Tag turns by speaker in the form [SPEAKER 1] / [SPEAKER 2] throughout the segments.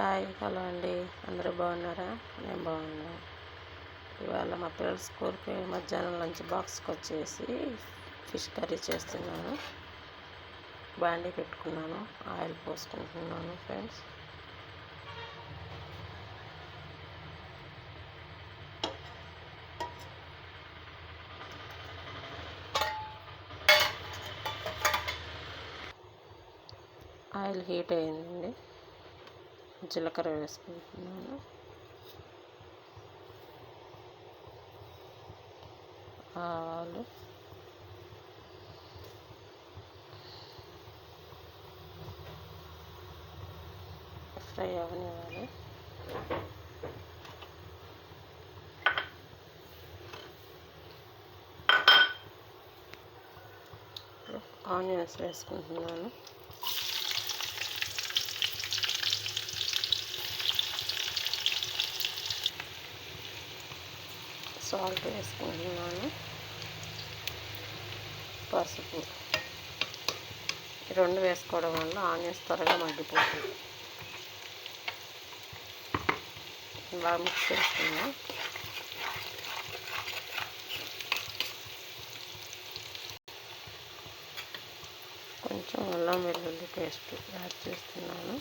[SPEAKER 1] Hi hello అండి. అందరూ బాగున్నారా? నేను బాగున్నా. ఇవాళ మా పిల్లల స్కూల్కి మధ్యాహ్నం లంచ్ బాక్స్కి వచ్చేసి ఫిష్ కర్రీ చేస్తున్నాను. బాండీ పెట్టుకున్నాను ఆయిల్ పోసుకుంటున్నాను ఫ్రెండ్స్. ఆయిల్ హీట్ అయిందండి. జీలకర్ర వేసుకుంటున్నాను. ఆవాలు. ఫ్రై అవనివ్వాలి. ఆనియన్స్ వేసుకుంటున్నాను. సాల్ట్ వేసుకుంటున్నాను. పసుపు. రెండు వేసుకోవడం వల్ల ఆనియన్స్ త్వరగా మగ్గిపోతుంది బాగా మిక్స్ చేసుకుందాం. కొంచెం అల్లం వెల్లుల్లి పేస్ట్ యాడ్ చేస్తున్నాను.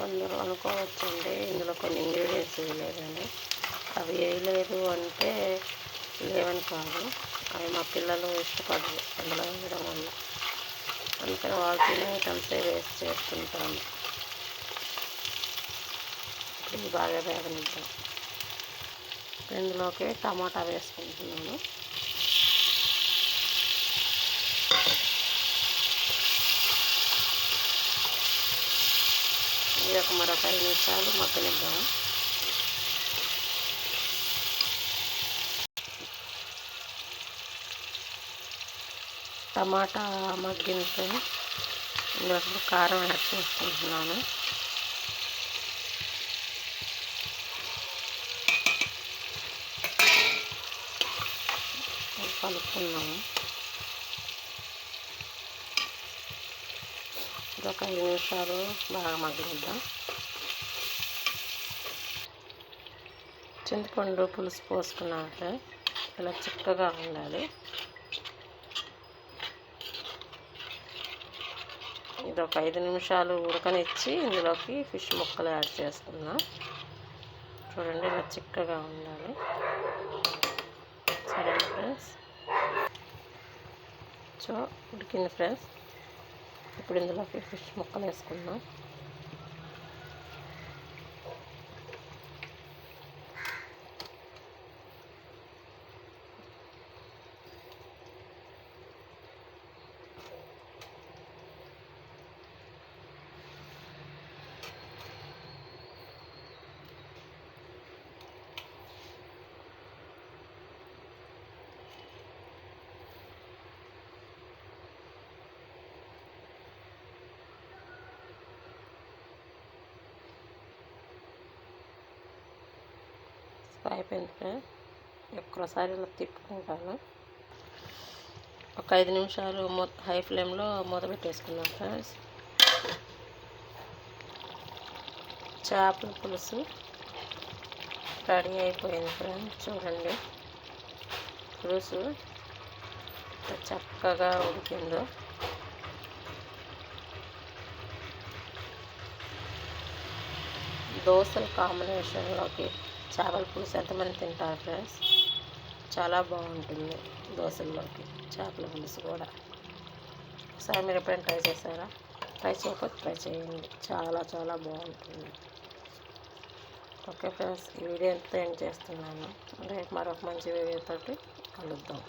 [SPEAKER 1] కొందరు అనుకోవచ్చండి. ఇందులో కొన్ని ఇంగ్రీడియంట్స్ వేయలేదని అవి వేయలేదు అంటే లేవని కాదు. అవి మా పిల్లలు ఇష్టపడరు. అందులో వేయడం వల్ల. అందుకని వాళ్ళు తినే ఐటమ్సే వేస్ట్ చేస్తుంటాను ఇప్పుడు బాగా వేగనిద్దాం. ఇందులోకి టమాటా వేసుకుంటున్నాను. ఒక మరొక ఐదు నిమిషాలు మగ్గనిద్దాం. టమాటా మగ్గినతో ఇందులో కారం యాడ్ చేసుకుంటున్నాను. కలుపుకున్నాము ఒక ఐదు నిమిషాలు బాగా మగ్గనిద్దాం. చింతపండు పులుసు పోసుకున్నాక ఇలా చిక్కగా ఉండాలి. ఇది ఒక ఐదు నిమిషాలు ఉడకనిచ్చి ఇందులోకి ఫిష్ ముక్కలు యాడ్ చేసుకుందాం. చూడండి ఇలా చిక్కగా ఉండాలి. సరే ఫ్రెండ్స్. సో ఉడికింది ఫ్రెండ్స్. ఇప్పుడు ఇందులోకి ఫిష్ ముక్కలు వేసుకుందాం. అయిపోయింది ఫ్రెండ్ ఒక్కసారి ఇలా తిప్పుకుంటాను. ఒక ఐదు నిమిషాలు హై ఫ్లేమ్లో మూత పెట్టేసుకున్నాను ఫ్రెండ్స్. చేపల పులుసు రెడీ అయిపోయింది ఫ్రెండ్స్. చూడండి. పులుసు చక్కగా ఉడికిందో. దోశల కాంబినేషన్లోకి చేపల పులుసు ఎంతమంది తింటారు ఫ్రెండ్స్ చాలా బాగుంటుంది దోశల్లోకి చేపల పులుసు కూడా. ఒకసారి మీరు ఎప్పుడైనా ట్రై చేశారా? ట్రై చేయకపోతే ట్రై చేయండి. చాలా చాలా బాగుంటుంది. ఓకే ఫ్రెండ్స్ ఈ వీడియో ఎంత ఎండ్ చేస్తున్నాను. రేపు మరొక మంచి వీడియోతో కలుద్దాం.